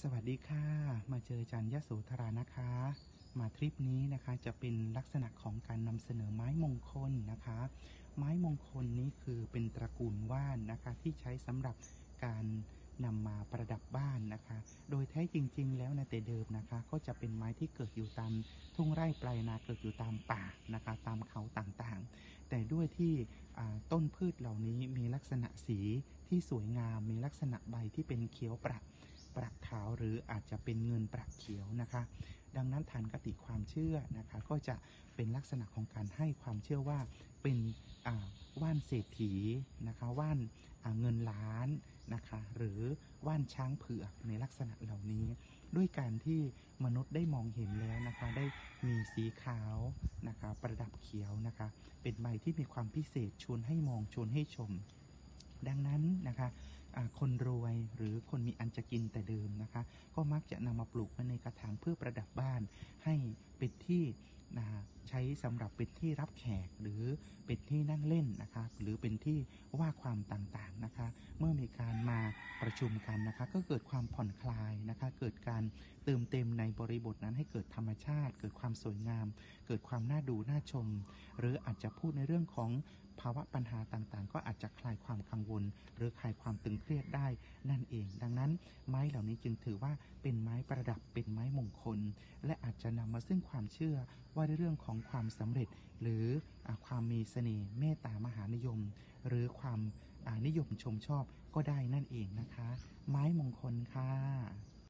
สวัสดีค่ะ มาเจอจันยโสธรานะคะ มาทริปนี้นะคะจะเป็นลักษณะของการนำเสนอไม้มงคลนะคะ ไม้มงคลนี้คือเป็นตระกูลว่านนะคะที่ใช้สำหรับการนำมาประดับบ้านนะคะ โดยแท้จริง ๆ แล้วในแต่เดิมนะคะ ก็จะเป็นไม้ที่เกิดอยู่ตามทุ่งไร่ปลายนาเกิดอยู่ตามป่านะคะ ตามเขาต่างๆ แต่ด้วยที่ต้นพืชเหล่านี้มีลักษณะสีที่สวยงาม มีลักษณะใบที่เป็นเขียวประ หรืออาจจะเป็นเงินประเขียวนะคะ ดังนั้นฐานกติความเชื่อนะคะ ก็จะเป็นลักษณะของการให้ความเชื่อว่าเป็นว่านเศรษฐีนะคะว่านาเงินล้านนะคะหรือว่านช้างเผือกในลักษณะเหล่านี้ ด้วยการที่มนุษย์ได้มองเห็นแล้วนะคะได้มีสีขาวนะคะประดับเขียวนะคะ เป็นใบที่มีความพิเศษชวนให้มองชวนให้ชม ดังนั้นนะคะ คนรวยหรือคนมีอันจะกินแต่เดิมนะคะ ก็มักจะนำมาปลูกไว้ในกระถางเพื่อประดับบ้าน ให้เป็นที่นะใช้สำหรับเป็นที่รับแขกหรือเป็นที่นั่งเล่นนะคะหรือเป็นที่ว่าความต่างๆนะคะ เมื่อมีการมาประชุมกันนะคะ ก็เกิดความผ่อนคลายนะคะ เกิดการเติมเต็มในบริบทนั้นให้เกิดธรรมชาติ เกิดความสวยงาม เกิดความน่าดูน่าชม หรืออาจจะพูดในเรื่องของภาวะปัญหาต่างๆ ก็อาจจะคลายความกังวล หรือคลายความตึงเครียดได้นั่นเอง ดังนั้น ไม้เหล่านี้จึงถือว่าเป็นไม้ประดับเป็นไม้มงคล และอาจจะนำมาซึ่งความเชื่อว่าในเรื่องของความสำเร็จ หรืออความมีเสน่ห์เมตตามหานิยม หรือความนิยมชมชอบก็ได้นั่นเองนะคะ ไม้มงคลค่ะ